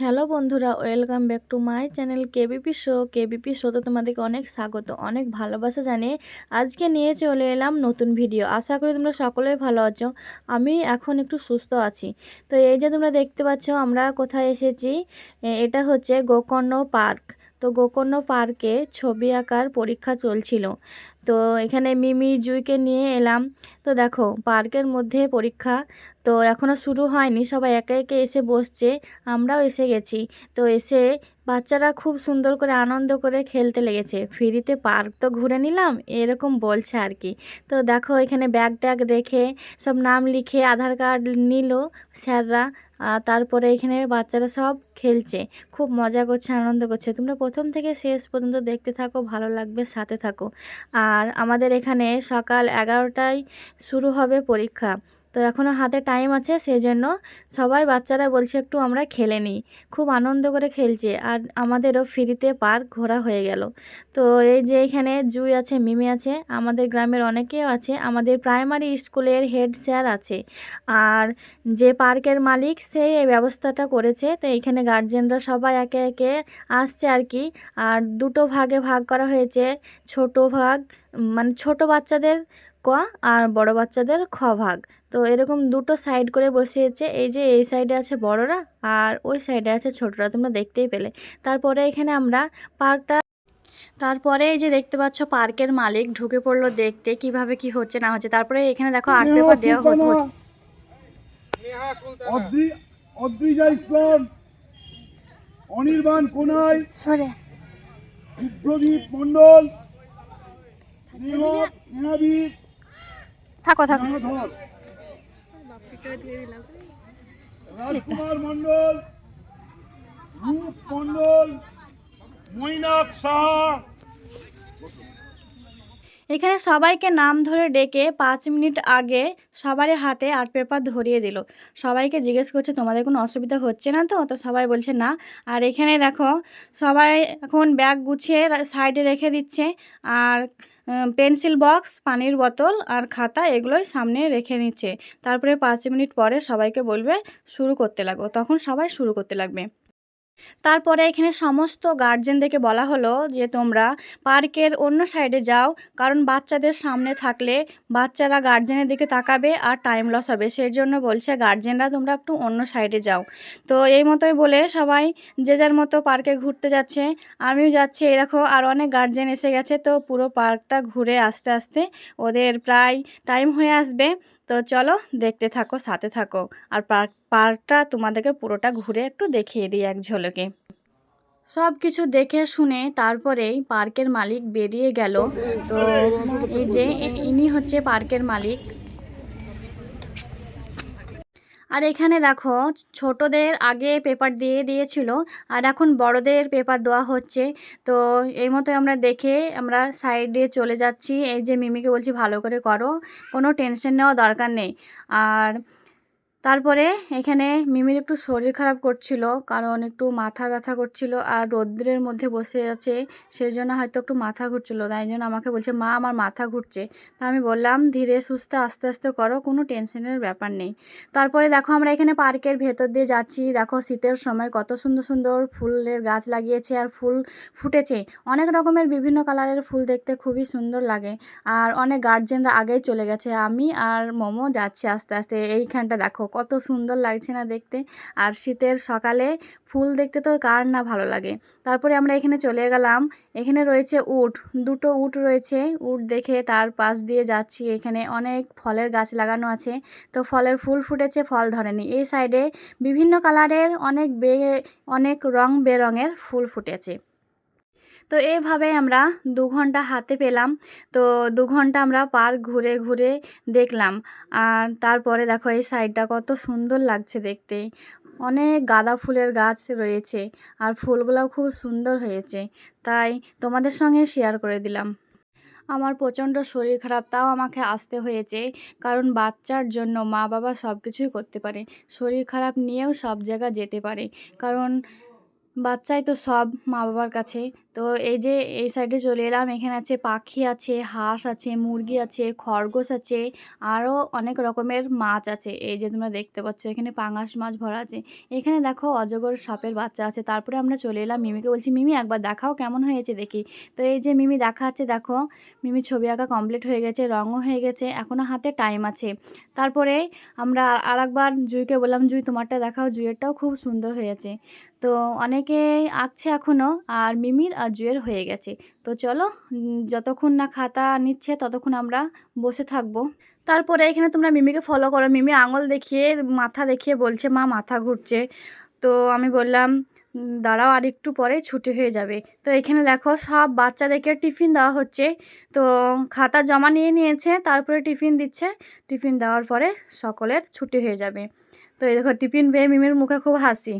Hello বন্ধুরা, welcome back to my channel KBP show. KBP শোতে তোমাদেরকে অনেক স্বাগত, অনেক ভালোবাসা জানিয়ে আজকে নিয়ে চলে এলাম নতুন ভিডিও। আশা করি তোমরা সকলেই ভালো আছো, আমি এখন একটু সুস্থ আছি। তো এই যে তোমরা দেখতে পাচ্ছ, আমরা কোথায় এসেছি? এটা হচ্ছে গোকর্ণ পার্ক। তো গোকর্ণ পার্কে ছবি আঁকার পরীক্ষা চলছিল। তো এখানে মিমি, জুইকে নিয়ে এলাম। তো দেখো, পার্কের মধ্যে পরীক্ষা। তো এখনও শুরু হয়নি, সবাই একে একে এসে বসছে। আমরাও এসে গেছি। তো এসে বাচ্চারা খুব সুন্দর করে আনন্দ করে খেলতে লেগেছে। ফ্রিতে পার্ক তো ঘুরে নিলাম, এরকম বলছে আর কি। তো দেখো এখানে ব্যাগ ট্যাগ রেখে সব নাম লিখে আধার কার্ড নিল স্যাররা তারপরে এখানে বাচ্চারা সব খেলছে। খুব মজা করছে, আনন্দ করছে। তোমরা প্রথম থেকে শেষ পর্যন্ত দেখতে থাকো, ভালো লাগবে, সাথে থাকো। আর আমাদের এখানে সকাল এগারোটায় শুরু হবে পরীক্ষা। তো এখনও হাতে টাইম আছে সেই জন্য সবাই বাচ্চারা বলছে একটু আমরা খেলে নিই। খুব আনন্দ করে খেলছে আর আমাদেরও ফ্রিতে পার্ক ঘোরা হয়ে গেল। তো এই যে এখানে জুই আছে, মিমি আছে, আমাদের গ্রামের অনেকেও আছে, আমাদের প্রাইমারি স্কুলের হেড স্যার আছে। আর যে পার্কের মালিক, সে এই ব্যবস্থাটা করেছে। তো এখানে গার্জেনরা সবাই একে একে আসছে আর কি। আর দুটো ভাগে ভাগ করা হয়েছে, ছোট ভাগ মানে ছোট বাচ্চাদের ক আর বড় বাচ্চাদের খ ভাগ। তো এরকম দুটো সাইড করে বসিয়েছে। এই যে এই সাইডে আছে বড়রা আর ওই সাইডে আছে ছোটরা তোমরা দেখতেই পেলে। তারপরে এখানে আমরা পার্কটা তারপরে এই যে দেখতে পাচ্ছ পার্কের মালিক ঢুকে পড়ল দেখতে কীভাবে কি হচ্ছে না হচ্ছে। তারপরে এখানে দেখো আর্ট পেপার দেওয়া হচ্ছে। অদ্রিজা ইসলাম অনির্বাণ কোনাই শুভ্রদীপ মন্ডল স্নেহ স্নেহাবীর থাকো থাকো। রাজকুমার মন্ডল রূপ মন্ডল মৈনাক সাহা। এখানে সবাইকে নাম ধরে ডেকে পাঁচ মিনিট আগে সবারই হাতে আর্ট পেপার ধরিয়ে দিল। সবাইকে জিজ্ঞেস করছে, তোমাদের কোনো অসুবিধা হচ্ছে না তো? তো সবাই বলছে, না। আর এখানে দেখো, সবাই এখন ব্যাগ গুছিয়ে সাইডে রেখে দিচ্ছে। আর পেন্সিল বক্স, পানির বোতল আর খাতা এগুলোই সামনে রেখে নিচ্ছে। তারপরে পাঁচ মিনিট পরে সবাইকে বলবে, শুরু করতে লাগো। তখন সবাই শুরু করতে লাগবে। তারপরে এখানে সমস্ত গার্জেনদেরকে বলা হলো যে তোমরা পার্কের অন্য সাইডে যাও, কারণ বাচ্চাদের সামনে থাকলে বাচ্চারা গার্জেনের দিকে তাকাবে আর টাইম লস হবে। সেই জন্য বলছে গার্জেনরা তোমরা একটু অন্য সাইডে যাও। তো এই মতোই বলে সবাই যে যার মতো পার্কে ঘুরতে যাচ্ছে। আমিও যাচ্ছি, এই দেখো আর অনেক গার্জেন এসে গেছে। তো পুরো পার্কটা ঘুরে আস্তে আস্তে ওদের প্রায় টাইম হয়ে আসবে। তো চলো দেখতে থাকো, সাথে থাকো। আর পার্ক পার্কটা তোমাদেরকে পুরোটা ঘুরে একটু দেখিয়ে দিই এক ঝলকে। সব কিছু দেখে শুনে তারপরেই পার্কের মালিক বেরিয়ে গেল। তো এই যে ইনি হচ্ছে পার্কের মালিক। আর এখানে দেখো, ছোটদের আগে পেপার দিয়ে দিয়েছিল, আর এখন বড়দের পেপার দেওয়া হচ্ছে। তো এই মতো আমরা দেখে আমরা সাইডে চলে যাচ্ছি। এই যে মিমিকে বলছি, ভালো করে করো, কোনো টেনশন নেওয়া দরকার নেই। আর তারপরে এখানে মিমির একটু শরীর খারাপ করছিল, কারণ একটু মাথা ব্যথা করছিল আর রৌদ্রের মধ্যে বসে আছে সেই জন্য হয়তো একটু মাথা ঘুরছিল। তাই জন্য আমাকে বলছে, মা, আমার মাথা ঘুরছে। তা আমি বললাম, ধীরে সুস্থে, আস্তে আস্তে করো, কোনো টেনশনের ব্যাপার নেই। তারপরে দেখো আমরা এখানে পার্কের ভেতর দিয়ে যাচ্ছি। দেখো শীতের সময় কত সুন্দর সুন্দর ফুলের গাছ লাগিয়েছে আর ফুল ফুটেছে। অনেক রকমের বিভিন্ন কালারের ফুল দেখতে খুবই সুন্দর লাগে। আর অনেক গার্জেনরা আগেই চলে গেছে। আমি আর মোমো যাচ্ছি আস্তে আস্তে। এইখানটা দেখো কত সুন্দর লাগছে না দেখতে। আর শীতের সকালে ফুল দেখতে তো কার না ভালো লাগে। তারপরে আমরা এখানে চলে গেলাম। এখানে রয়েছে উট। দুটো উট রয়েছে। উট দেখে তার পাশ দিয়ে যাচ্ছি। এখানে অনেক ফলের গাছ লাগানো আছে। তো ফলের ফুল ফুটেছে, ফল ধরেনি। এই সাইডে বিভিন্ন কালারের অনেক বে, অনেক রং বেরঙের ফুল ফুটেছে। তো এইভাবে আমরা দু ঘণ্টা হাতে পেলাম। তো দু ঘণ্টা আমরা পার্ক ঘুরে ঘুরে দেখলাম। আর তারপরে দেখো এই সাইডটা কত সুন্দর লাগছে দেখতে। অনেক গাঁদা ফুলের গাছ রয়েছে আর ফুলগুলোও খুব সুন্দর হয়েছে। তাই তোমাদের সঙ্গে শেয়ার করে দিলাম। আমার প্রচণ্ড শরীর খারাপ, তাও আমাকে আসতে হয়েছে। কারণ বাচ্চার জন্য মা বাবা সব কিছুই করতে পারে। শরীর খারাপ নিয়েও সব জায়গা যেতে পারে। কারণ বাচ্চাই তো সব মা বাবার কাছে তো এই যে এই সাইডে চলে এলাম, এখানে আছে পাখি আছে, হাঁস আছে, মুরগি আছে, খরগোশ আছে আরও অনেক রকমের মাছ আছে। এই যে তোমরা দেখতে পাচ্ছ, এখানে পাঙাশ মাছ ভরা আছে। এখানে দেখো অজগর সাপের বাচ্চা আছে। তারপরে আমরা চলে এলাম মিমিকে বলছি, মিমি, একবার দেখাও কেমন হয়েছে দেখি। তো এই যে মিমি দেখাচ্ছে দেখো মিমির ছবি আঁকা কমপ্লিট হয়ে গেছে, রঙও হয়ে গেছে এখনও হাতে টাইম আছে। তারপরে আমরা আর একবার জুইকে বললাম, জুই, তোমারটা দেখাও, জুইয়েরটাও খুব সুন্দর হয়েছে। তো অনেকে আঁকছে এখনও আর মিমির জুয়ের হয়ে গেছে। তো চলো যতক্ষণ না খাতা নিচ্ছে ততক্ষণ আমরা বসে থাকব। তারপরে এখানে তোমরা মিমিকে ফলো করো। মিমি আঙুল দেখিয়ে মাথা দেখিয়ে বলছে মা মাথা ঘুরছে। তো আমি বললাম "উম, দাঁড়াও আর একটু পরে ছুটি হয়ে যাবে। তো এখানে দেখো সব বাচ্চাদেরকে টিফিন দেওয়া হচ্ছে। তো খাতা জমা নিয়ে নিয়েছে তারপরে টিফিন দিচ্ছে। টিফিন দেওয়ার পরে সকলের ছুটি হয়ে যাবে। তো এই দেখো টিফিন পেয়ে মিমির মুখে খুব হাসি।